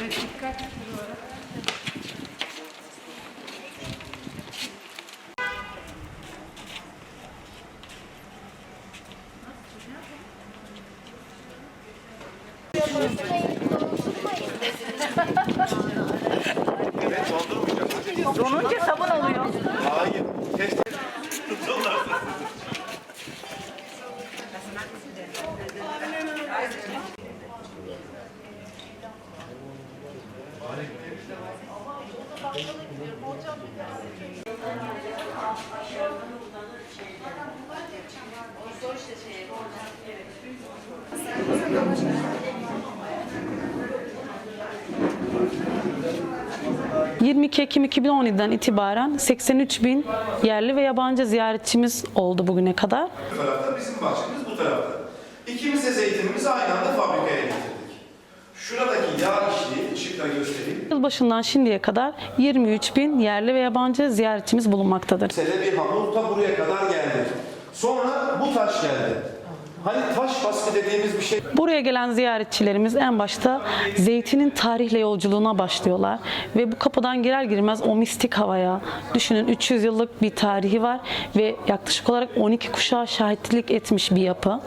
Evet, dikkat kurarak. Evet, dondurmayacağım. Donunca sabun oluyor. Hayır. Donlar. 22 Ekim 2017'den itibaren 83 bin yerli ve yabancı ziyaretçimiz oldu bugüne kadar. Bu tarafta bizim bahçemiz bu tarafta. İkimiz de zeytinimizi aynı anda fabrikaya getirdik. Şuradaki yağ işliği ışıkla göstereyim. Yılbaşından şimdiye kadar 23 bin yerli ve yabancı ziyaretçimiz bulunmaktadır. Sele bir hamur ta buraya kadar geldi. Sonra bu taş geldi. Hani taş baskı dediğimiz bir şey Buraya gelen ziyaretçilerimiz en başta zeytinin tarihle yolculuğuna başlıyorlar ve bu kapıdan girer girmez o mistik havaya düşünün 300 yıllık bir tarihi var ve yaklaşık olarak 12 kuşağa şahitlik etmiş bir yapı.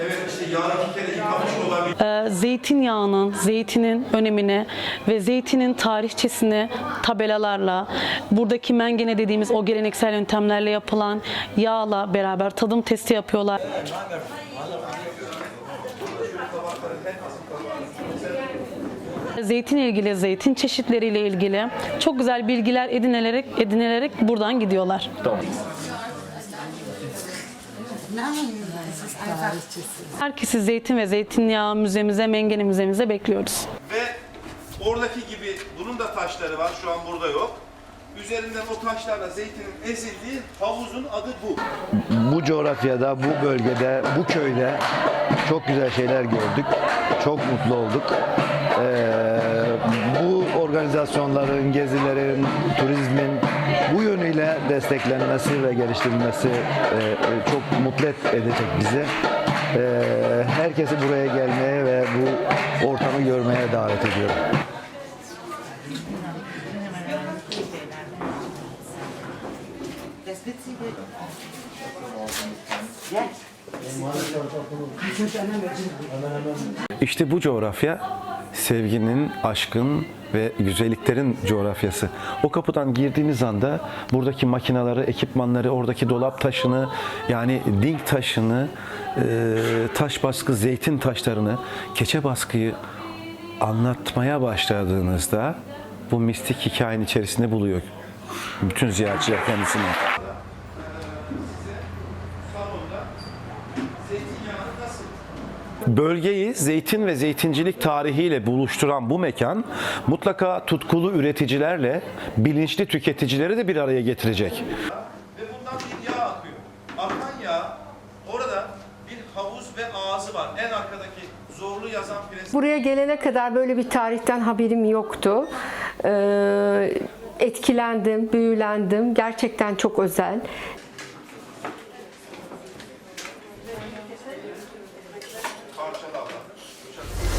Evet işte yağ iki kere yıkamış olabilir. Ee, zeytinyağının, zeytinin önemini ve zeytinin tarihçesini tabelalarla, buradaki mengene dediğimiz o geleneksel yöntemlerle yapılan yağla beraber tadım testi yapıyorlar. Zeytinle ilgili, zeytin çeşitleriyle ilgili çok güzel bilgiler edinilerek edinilerek buradan gidiyorlar. Herkesi zeytin ve zeytinyağı müzemize, mengene müzemize bekliyoruz. Ve oradaki gibi bunun da taşları var. Şu an burada yok. Üzerinden o taşlarla zeytinin ezildiği havuzun adı bu. bu coğrafyada, bu bölgede, bu köyde çok güzel şeyler gördük. Çok mutlu olduk. Ee, organizasyonların, gezilerin, turizmin bu yönüyle desteklenmesi ve geliştirilmesi e, e, çok mutlu edecek bizi. Ee, herkesi buraya gelmeye ve bu ortamı görmeye davet ediyorum. İşte bu coğrafya sevginin, aşkın ve güzelliklerin coğrafyası. O kapıdan girdiğiniz anda buradaki makinaları, ekipmanları, oradaki dolap taşını, yani dink taşını, e, taş baskı, zeytin taşlarını, keçe baskıyı anlatmaya başladığınızda bu mistik hikayenin içerisinde buluyor bütün ziyaretçiler kendisini. Bölgeyi zeytin ve zeytincilik tarihiyle buluşturan bu mekan mutlaka tutkulu üreticilerle bilinçli tüketicileri de bir araya getirecek. Ve bundan bir yağ akıyor. Akan yağ orada bir havuz ve ağzı var. En arkadaki zorlu yazan pres. Buraya gelene kadar böyle bir tarihten haberim yoktu. Ee, etkilendim, büyülendim. Gerçekten çok özel. 好收到了。没事